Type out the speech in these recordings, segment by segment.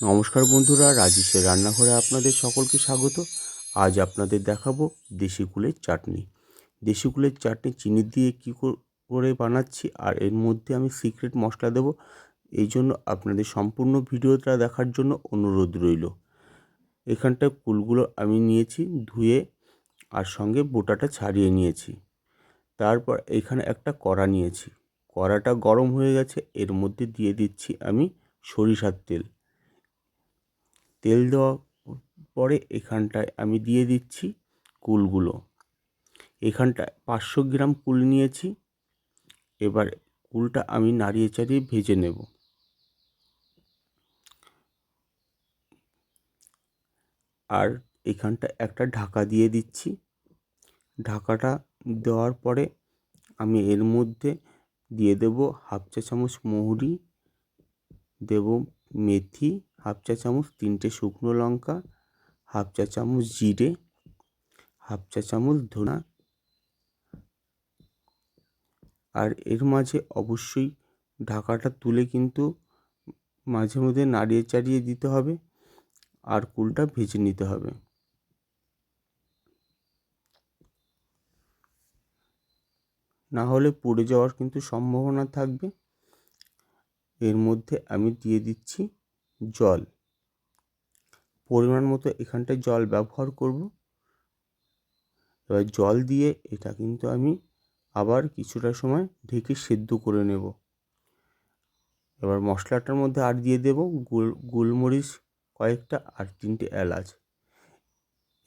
নমস্কার বন্ধুরা, রাজেশের রান্নাঘরে আপনাদের সকলকে স্বাগত। আজ আপনাদের দেখাবো দেশি কুলের চাটনি। দেশি কুলের চাটনি চিনি দিয়ে কী করে বানাচ্ছি আর এর মধ্যে আমি সিক্রেট মশলা দেব। এই জন্য আপনাদের সম্পূর্ণ ভিডিওটা দেখার জন্য অনুরোধ রইল। এখানটায় কুলগুলো আমি নিয়েছি, ধুয়ে আর সঙ্গে বোটাটা ছাড়িয়ে নিয়েছি। তারপর এখানে একটা কড়া নিয়েছি। কড়াটা গরম হয়ে গেছে, এর মধ্যে দিয়ে দিচ্ছি আমি সরিষার তেল। তেল দেওয়ার পরে এখানটায় আমি দিয়ে দিচ্ছি কুলগুলো। এখানটায় পাঁচশো গ্রাম কুল নিয়েছি। এবার কুলটা আমি নাড়িয়ে চাড়িয়ে ভেজে নেব। আর এখানটা একটা ঢাকা দিয়ে দিচ্ছি। ঢাকাটা দেওয়ার পরে আমি এর মধ্যে দিয়ে দেব হাফ চা চামচ মৌরি দেব মেথি হাফ চা চামচ তিনটে শুকনো লঙ্কা, হাফ চা চামচ জিরে, হাফ চা চামচ ধনা। আর এর মাঝে অবশ্যই ঢাকাটা তুলে কিন্তু মাঝে মধ্যে নাড়িয়ে চাড়িয়ে দিতে হবে আর কুলটা ভেজে নিতে হবে। না হলে পুড়ে যাওয়ার কিন্তু সম্ভাবনা থাকবে। এর মধ্যে আমি দিয়ে দিচ্ছি জল। পরিমাণ মতো এখানটায় জল ব্যবহার করব। এবার জল দিয়ে এটা কিন্তু আমি আবার কিছুটা সময় ঢেকে সেদ্ধ করে নেব। এবার মশলাটার মধ্যে আর দিয়ে দেব গোল, গোলমরিচ, কয়েকটা আর তিনটে এলাচ।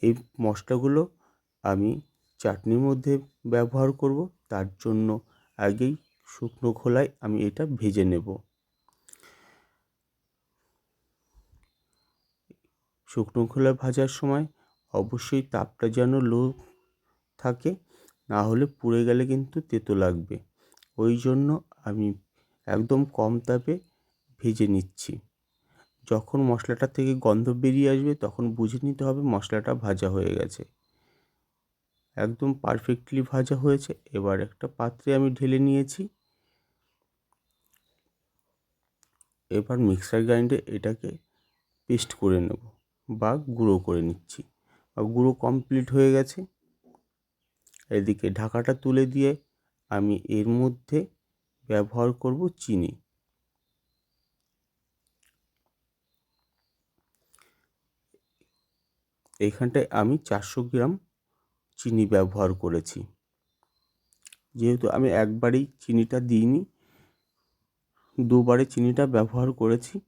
এই মশলাগুলো আমি চাটনির মধ্যে ব্যবহার করব, তার জন্য আগেই শুকনো খোলায় আমি এটা ভেজে নেব। শুকনো খোলা ভাজার সময় অবশ্যই তাপটা যেন লো থাকে, না হলে পুড়ে গেলে কিন্তু তেতো লাগবে। ওই জন্য আমি একদম কম তাপে ভেজে নিচ্ছি। যখন মশলাটা থেকে গন্ধ বেরিয়ে আসবে, তখন বুঝে নিতে হবে মশলাটা ভাজা হয়ে গেছে। একদম পারফেক্টলি ভাজা হয়েছে। এবার একটা পাত্রে আমি ঢেলে নিয়েছি। এবার মিক্সার গ্রাইন্ডে এটাকে পেস্ট করে নেব। বা গুঁড়ো করে নিচ্ছি। গুঁড়ো কমপ্লিট হয়ে গেছে। এদিকে ঢাকাটা তুলে দিয়ে আমি এর মধ্যে ব্যবহার করব চিনি। এইখানটায় আমি চারশো গ্রাম চিনি ব্যবহার করেছি। যেহেতু আমি একবারেই চিনিটা দিইনি, দুবারে চিনিটা ব্যবহার করেছি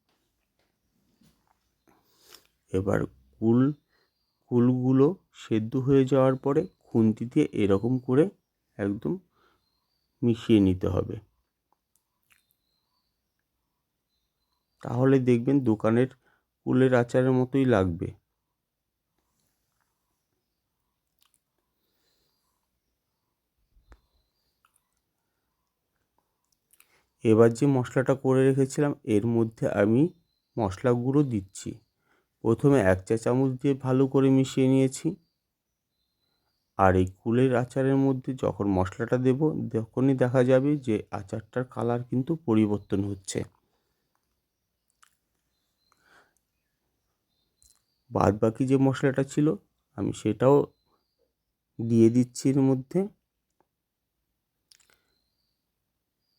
এবার কুল, কুলগুলো সেদ্ধ হয়ে যাওয়ার পরে খুন্তি দিয়ে এরকম করে একদম মিশিয়ে নিতে হবে। তাহলে দেখবেন দোকানের কুলের আচারের মতোই লাগবে। এবার যে মশলাটা করে রেখেছিলাম, এর মধ্যে আমি মশলা গুঁড়ো দিচ্ছি। প্রথমে এক চা চামচ দিয়ে ভালো করে মিশিয়ে নিয়েছি। আর এই কুলের আচারের মধ্যে যখন মশলাটা দেব, তখনই দেখা যাবে যে আচারটার কালার কিন্তু পরিবর্তন হচ্ছে। বাদ বাকি যে মশলাটা ছিল, আমি সেটাও দিয়ে দিচ্ছি এর মধ্যে।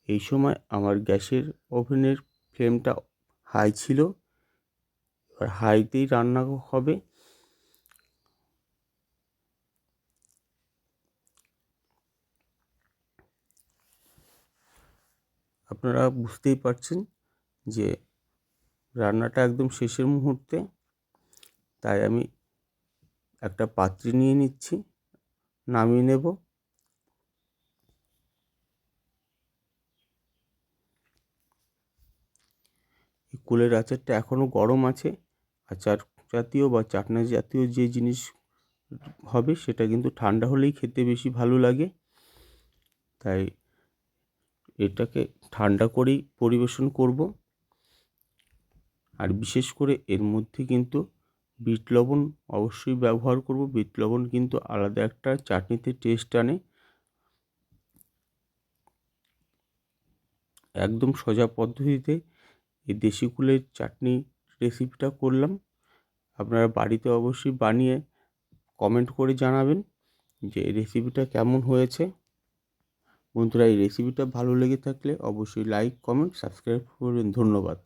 এই সময় আমার গ্যাসের ওভেনের ফ্লেমটা হাই ছিল। এবার হাইতেই রান্না হবে। আপনারা বুঝতেই পারছেন যে রান্নাটা একদম শেষের মুহূর্তে, তাই আমি একটা পাত্রে নিয়ে নিচ্ছি, নামিয়ে নেব। এই কুলের আচারটা এখনও গরম আছে। আচার জাতীয় বা চাটনা জাতীয় যে জিনিস হবে সেটা কিন্তু ঠান্ডা হলেই খেতে বেশি ভালো লাগে। তাই এটাকে ঠান্ডা করেই পরিবেশন করব। আর বিশেষ করে এর মধ্যে কিন্তু বিট লবণ অবশ্যই ব্যবহার করব। বিট লবণ কিন্তু আলাদা একটা চাটনিতে টেস্ট আনে। একদম সোজা পদ্ধতিতে এই দেশি কুলের চাটনি রেসিপিটা করলাম। আপনারা বাড়িতে অবশ্যই বানিয়ে কমেন্ট করে জানাবেন যে এই রেসিপিটা কেমন হয়েছে। বন্ধুরা, এই রেসিপিটা ভালো লেগে থাকলে অবশ্যই লাইক কমেন্ট সাবস্ক্রাইব করবেন ধন্যবাদ।